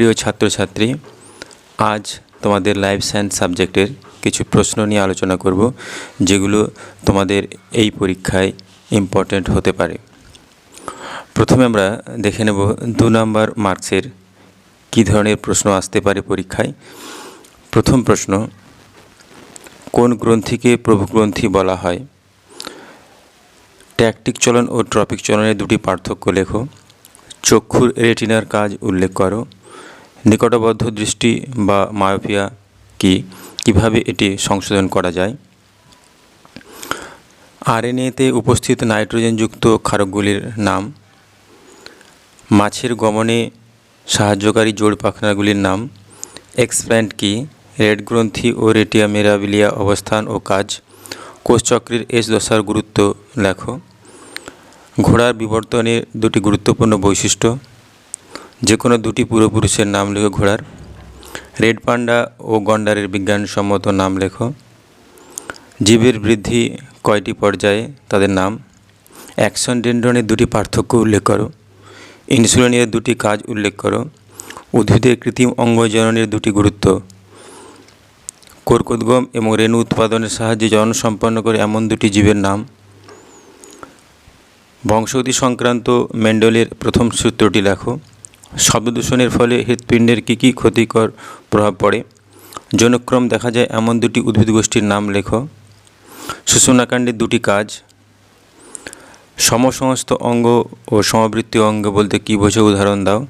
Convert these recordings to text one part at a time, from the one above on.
প্রিয় ছাত্রছাত্রী, আজ তোমাদের লাইফ সায়েন্স সাবজেক্টের কিছু প্রশ্ন নিয়ে আলোচনা করব, যেগুলো তোমাদের এই পরীক্ষায় ইম্পর্ট্যান্ট হতে পারে। প্রথমে আমরা দেখে নেব দু নম্বর মার্কসের কী ধরনের প্রশ্ন আসতে পারে পরীক্ষায়। প্রথম প্রশ্ন, কোন গ্রন্থিকে প্রভু গ্রন্থি বলা হয়? ট্যাকটিক চলন ও ট্রপিক চলনের দুটি পার্থক্য লেখো। চক্ষুর রেটিনার কাজ উল্লেখ করো। নিকটবদ্ধ দৃষ্টি বা মায়োপিয়া কি? কীভাবে এটি সংশোধন করা যায়? আরএনএতে উপস্থিত নাইট্রোজেনযুক্ত ক্ষারকগুলির নাম। মাছের গমনে সাহায্যকারী জোড় পাখনাগুলির নাম। এক্সপ্যান্ড কি? রেড গ্রন্থি ও রেটিয়া মেরাবিলিয়া অবস্থান ও কাজ। কোষচক্রের এস দশার গুরুত্ব লেখো। ঘোড়ার বিবর্তনের দুটি গুরুত্বপূর্ণ বৈশিষ্ট্য। যে কোনো দুটি পূর্বপুরুষের নাম লেখো ঘোড়ার। রেড পান্ডা ও গন্ডারের বিজ্ঞানসম্মত নাম লেখো। জীবের বৃদ্ধি কয়টি পর্যায়ে? তাদের নাম। অ্যাকশন ডেন্ড্রনের দুটি পার্থক্য উল্লেখ করো। ইনসুলিনের দুটি কাজ উল্লেখ করো। উদ্ভিদের কৃত্রিম অঙ্গ জননের দুটি গুরুত্ব। কর্কোদ্গম এবং রেণু উৎপাদনের সাহায্যে জনন সম্পন্ন করে এমন দুটি জীবের নাম। বংশগতি সংক্রান্ত মেন্ডেলের প্রথম সূত্রটি লেখো। শব্দ দূষণের ফলে হৃৎপিণ্ডের কী কী ক্ষতিকর প্রভাব পড়ে? জনক্রম দেখা যায় এমন দুটি উদ্ভিদ গোষ্ঠীর নাম লেখো। সুষুনাকাণ্ডের দুটি কাজ। সমসমস্ত অঙ্গ ও সমবৃত্তি অঙ্গ বলতে কী বোঝো উদাহরণ দাও।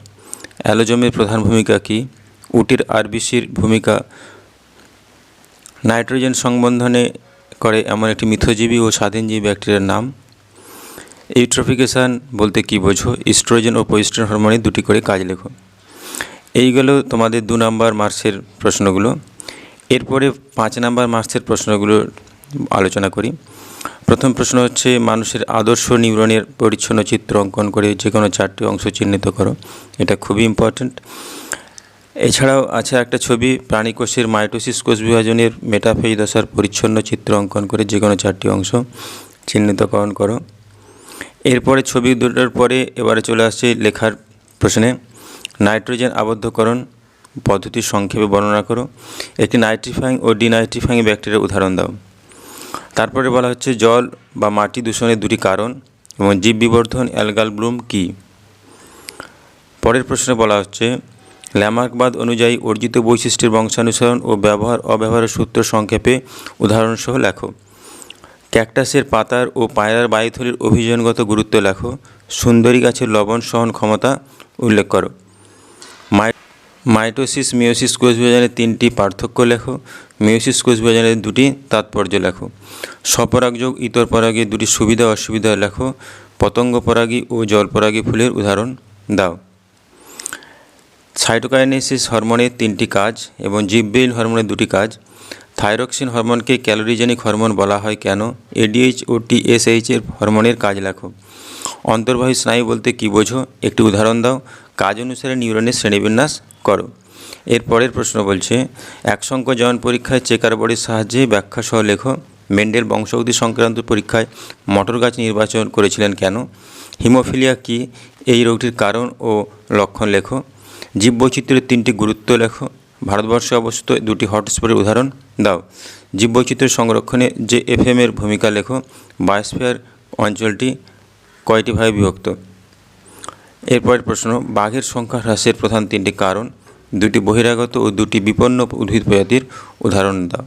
অ্যালোজমের প্রধান ভূমিকা কী? উটির আরবিসির ভূমিকা? নাইট্রোজেন সংবন্ধনে করে এমন একটি মিথজীবী ও স্বাধীনজীবী ব্যাকটেরিয়ার নাম। ইউট্রফিকেশান বলতে কী বোঝো? ইস্ট্রোজেন ও পজিস্ট্রন হরমোনের দুটি করে কাজ লেখো। এইগুলো তোমাদের দু নম্বর মার্কসের প্রশ্নগুলো। এরপরে পাঁচ নম্বর মার্কসের প্রশ্নগুলো আলোচনা করি। প্রথম প্রশ্ন হচ্ছে, মানুষের আদর্শ নিউরনের পরিচ্ছন্ন চিত্র অঙ্কন করে যে কোনো চারটি অংশ চিহ্নিত করো। এটা খুবই ইম্পর্ট্যান্ট এছাড়াও আছে একটা ছবি, প্রাণীকোষের মাইটোসিস কোষ বিভাজনের মেটাফেজ দশার পরিচ্ছন্ন চিত্র অঙ্কন করে যে কোনো চারটি অংশ চিহ্নিতকরণ করো। এরপরে ছবি দুটোর পরে এবারে চলে আসছে লেখার প্রশ্নে। নাইট্রোজেন আবদ্ধকরণ পদ্ধতি সংক্ষেপে বর্ণনা করো। একটি নাইট্রিফাইং ও ডিনাইট্রিফাইং ব্যাকটেরিয়ার উদাহরণ দাও। তারপরে বলা হচ্ছে জল বা মাটি দূষণের দুটি কারণ এবং জীব বিবর্ধন, অ্যালগাল ব্লুম কী? পরের প্রশ্নে বলা হচ্ছে, ল্যামার্কবাদ অনুযায়ী অর্জিত বৈশিষ্ট্যের বংশানুসরণ ও ব্যবহার অব্যবহারের সূত্র সংক্ষেপে উদাহরণসহ লেখো। ক্যাকটাসের পাতার ও পায়রার বায়ুথলির অভিযোজনগত গুরুত্ব লেখো। সুন্দরী গাছের লবণ সহন ক্ষমতা উল্লেখ করো। মাই মাইটোসিস মিওসিস কোষ বিভাজনের তিনটি পার্থক্য লেখো। মিওসিস কোষ বিভাজনের দুটি তাৎপর্য লেখো। স্বপরাগযোগ ইতর পরাগের দুটি সুবিধা অসুবিধা লেখো। পতঙ্গ পরাগী ও জলপরাগী ফুলের উদাহরণ দাও। সাইটোকাইনেসিস হরমোনের তিনটি কাজ এবং জিববেইল হরমোনের দুটি কাজ। থাইরক্সিন হরমোনকে ক্যালোরিজেনিক হরমোন বলা হয় কেন? এডিএইচ ও টিএসএইচ এর হরমোনের কাজ লেখো। অন্তর্বাহী স্নায়ু বলতে কী বোঝো? একটি উদাহরণ দাও। কাজ অনুসারে নিউরনের শ্রেণীবিন্যাস করো। এর পরের প্রশ্ন বলছে, এক সংখ্য জয়ন পরীক্ষায় চেকার বোর্ডের সাহায্যে ব্যাখ্যা সহ লেখো মেন্ডেল বংশগতি সংক্রান্ত পরীক্ষায় মটর গাছ নির্বাচন করেছিলেন কেন? হিমোফিলিয়া কি? এই রোগটির কারণ ও লক্ষণ লেখো। জীববৈচিত্র্যের তিনটি গুরুত্ব লেখো। ভারতবর্ষে অবস্থিত দুটি হটস্পটের উদাহরণ। দাও। জীববৈচিত্র্য সংরক্ষণে যে এফ এফএমের ভূমিকা লেখো, বায়োস্ফিয়ার অঞ্চলটি কয়টি ভাবে বিভক্ত? এরপরের প্রশ্ন, বাঘের সংখ্যা হ্রাসের প্রধান তিনটি কারণ, দুটি বহিরাগত ও দুটি বিপন্ন উদ্ভিদ প্রজাতির উদাহরণ দাও।